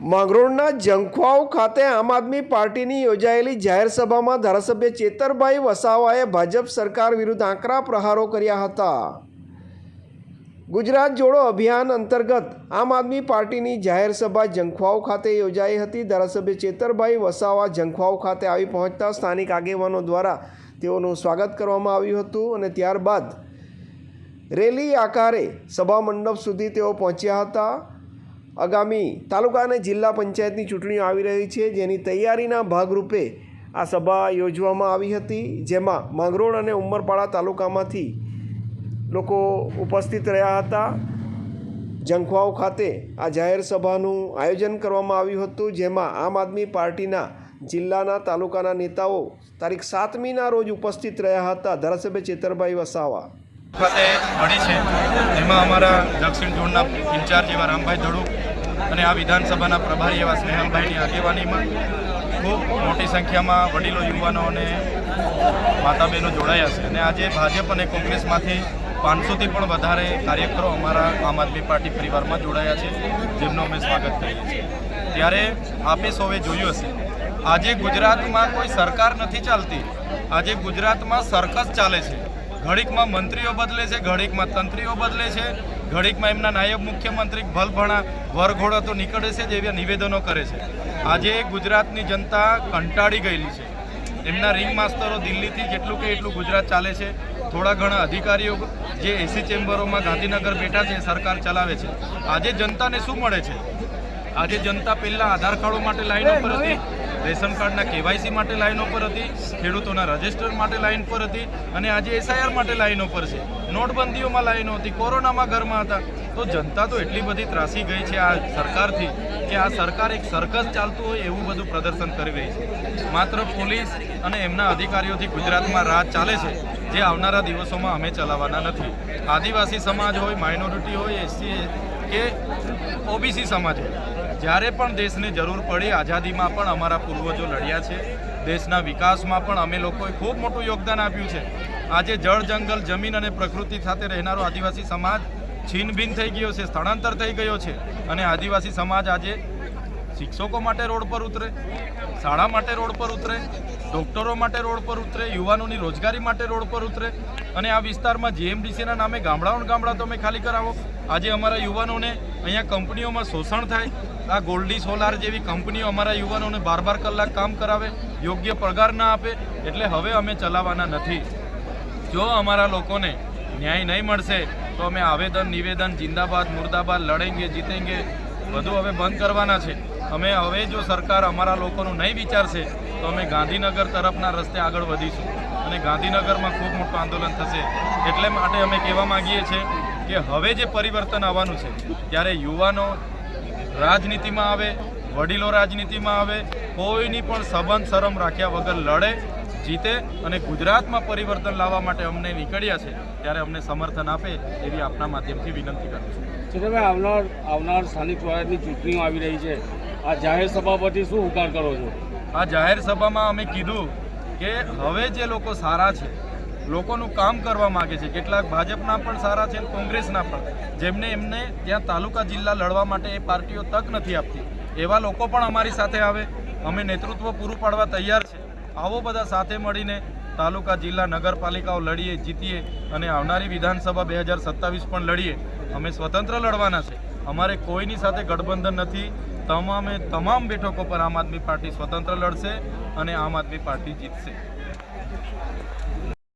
માંગરોળના જંખવાવ ખાતે આમ આદમી પાર્ટીની યોજાયેલી જાહેર સભામાં ધારાસભ્ય ચેતરભાઈ વસાવાએ ભાજપ સરકાર વિરુદ્ધ આકરા પ્રહારો કર્યા હતા. ગુજરાત જોડો અભિયાન અંતર્ગત આમ આદમી પાર્ટીની જાહેર સભા જંખવાવ ખાતે યોજાઈ હતી. ધારાસભ્ય ચેતરભાઈ વસાવા જંખવાવ ખાતે આવી પહોંચતા સ્થાનિક આગેવાનો દ્વારા તેઓનું સ્વાગત કરવામાં આવ્યું હતું અને ત્યારબાદ રેલી આકારે સભા મંડપ સુધી તેઓ પહોંચ્યા હતા. આગામી તાલુકા અને જિલ્લા પંચાયતની ચૂંટણીઓ આવી રહી છે. જેની તૈયારીના ભાગરૂપે આ સભા યોજવામાં આવી હતી. જેમાં માંગરોળ અને ઉમરપાડા તાલુકામાંથી લોકો ઉપસ્થિત રહ્યા હતા. જંખવાઓ ખાતે આ જાહેર સભાનું આયોજન કરવામાં આવ્યું હતું. જેમાં આમ આદમી પાર્ટીના જિલ્લાના તાલુકાના નેતાઓ તારીખ સાતમીના રોજ ઉપસ્થિત રહ્યા હતા. ધારાસભ્ય ચેતરભાઈ વસાવા. ખાતે મળી છે. એમાં અમારા દક્ષિણ ઝોનના ઇન્ચાર્જ એવા રામભાઈ ધડુ અને આ વિધાનસભાના પ્રભારી એવા સ્નેહલભાઈની આગેવાનીમાં ખૂબ મોટી સંખ્યામાં વડીલો, યુવાનો અને માતા બહેનો જોડાયા છે. અને આજે ભાજપ અને કોંગ્રેસમાંથી પાંચસોથી પણ વધારે કાર્યકરો અમારા આમ આદમી પાર્ટી પરિવારમાં જોડાયા છે, જેમનું અમે સ્વાગત કરીએ છીએ. ત્યારે આપે સૌએ જોયું હશે, આજે ગુજરાતમાં કોઈ સરકાર નથી ચાલતી. આજે ગુજરાતમાં સરકસ ચાલે છે. ઘડીકમાં મંત્રીઓ બદલે છે, ઘડીકમાં તંત્રીઓ બદલે છે. ઘડીકમાં એમના નાયબ મુખ્યમંત્રી ભલભણા વરઘોડો તો નીકળે છે જ એવા નિવેદનો કરે છે. આજે ગુજરાતની જનતા કંટાળી ગયેલી છે. એમના રિંગ માસ્તરો દિલ્હીથી જેટલું કે એટલું ગુજરાત ચાલે છે. થોડા ઘણા અધિકારીઓ જે એસી ચેમ્બરોમાં ગાંધીનગર બેઠા છે સરકાર ચલાવે છે. આજે જનતાને શું મળે છે? આજે જનતા પહેલાં આધાર કાર્ડો માટે લાઈન ઉપર હતી. રેશન કાર્ડના કેવાયસી માટે લાઈનો પર હતી, ખેડૂતોના રજિસ્ટર માટે લાઈન પર હતી અને આજે એસઆઈઆર માટે લાઈનો પર છે. નોટબંધીઓમાં લાઈનો હતી, કોરોનામાં ઘરમાં હતા. તો જનતા તો એટલી બધી ત્રાસી ગઈ છે આ સરકારથી કે આ સરકાર એક સરકસ ચાલતું હોય એવું બધું પ્રદર્શન કરી રહી છે. માત્ર પોલીસ અને એમના અધિકારીઓથી ગુજરાતમાં રાજ ચાલે છે જે આવનારા દિવસોમાં અમે ચલાવવાના નથી. આદિવાસી સમાજ હોય માઇનોરિટી હોય એસસી કે ઓબીસી સમાજ હોય, જ્યારે પણ દેશને જરૂર પડી આઝાદીમાં પણ અમારા પૂર્વજો લડ્યા છે. દેશના વિકાસમાં પણ અમે લોકોએ ખૂબ મોટું યોગદાન આપ્યું છે. આજે જળ, જંગલ, જમીન અને પ્રકૃતિ સાથે રહેનારો આદિવાસી સમાજ છીનભીન થઈ ગયો છે, સ્થળાંતર થઈ ગયો છે. અને આદિવાસી સમાજ આજે શિક્ષકો માટે રોડ પર ઉતરે, શાળા માટે રોડ પર ઉતરે, ડૉક્ટરો માટે રોડ પર ઉતરે, યુવાનોની રોજગારી માટે રોડ પર ઉતરે. અને આ વિસ્તારમાં જીએમડીસીના નામે ગામડાઓ ગામડા તમે ખાલી કરાવો. આજે અમારા યુવાનોને અહીંયા કંપનીઓમાં શોષણ થાય. આ ગોલ્ડી સોલાર જેવી કંપનીઓ અમારા યુવાનોને બાર બાર કલાક કામ કરાવે, યોગ્ય પગાર ના આપે, એટલે હવે અમે ચલાવવાના નથી. જો અમારા લોકોને ન્યાય નહીં મળશે તો અમે આવેદન, નિવેદન, જિંદાબાદ, મુર્દાબાદ લડેંગે, જીતેંગે, બધું હવે બંધ કરવાના છે. અમે હવે જો સરકાર અમારા લોકોનું નહીં વિચારશે, તો અમે ગાંધીનગર તરફના રસ્તે આગળ વધીશું. અને ગાંધીનગરમાં ખૂબ મોટું આંદોલન થશે. એટલે માટે અમે કહેવા માંગીએ છીએ કે હવે જે પરિવર્તન આવવાનું છે, ત્યારે યુવાનો રાજનીતિમાં આવે, વડીલો રાજનીતિમાં આવે, કોઈની પણ સંબંધ શરમ રાખ્યા વગર લડે જીતે અને ગુજરાતમાં પરિવર્તન લાવવા માટે અમને નીકળ્યા છે ત્યારે અમને સમર્થન આપે એવી આપના માધ્યમથી વિનંતી કરું છું. ચેતનભાઈ આવનાર આવનાર સ્થાનિક સ્વરાજની ચૂંટણીઓ આવી રહી છે આ જાહેર સભા પરથી શું ઉકાર કરો છો? આ જાહેર સભામાં અમે કીધું કે હવે જે લોકો સારા છે લોકોનું કામ કરવા માગે છે કેટલાક ભાજપના પણ સારા છે કોંગ્રેસના પણ જેમને એમને ત્યાં તાલુકા જિલ્લા લડવા માટે એ પાર્ટીઓ તક નથી આપતી એવા લોકો પણ અમારી સાથે આવે અમે નેતૃત્વ પૂરું પાડવા તૈયાર છે. આવો બધા સાથે મળીને તાલુકા જિલ્લા નગરપાલિકાઓ લડીએ, જીતીએ અને આવનારી વિધાનસભા બે હજાર સત્તાવીસ પણ લડીએ. અમે સ્વતંત્ર લડવાના છે. અમારે કોઈની સાથે ગઠબંધન નથી. તમામે તમામ બેઠકો પર આમ આદમી પાર્ટી સ્વતંત્ર લડશે અને આમ આદમી પાર્ટી જીતશે.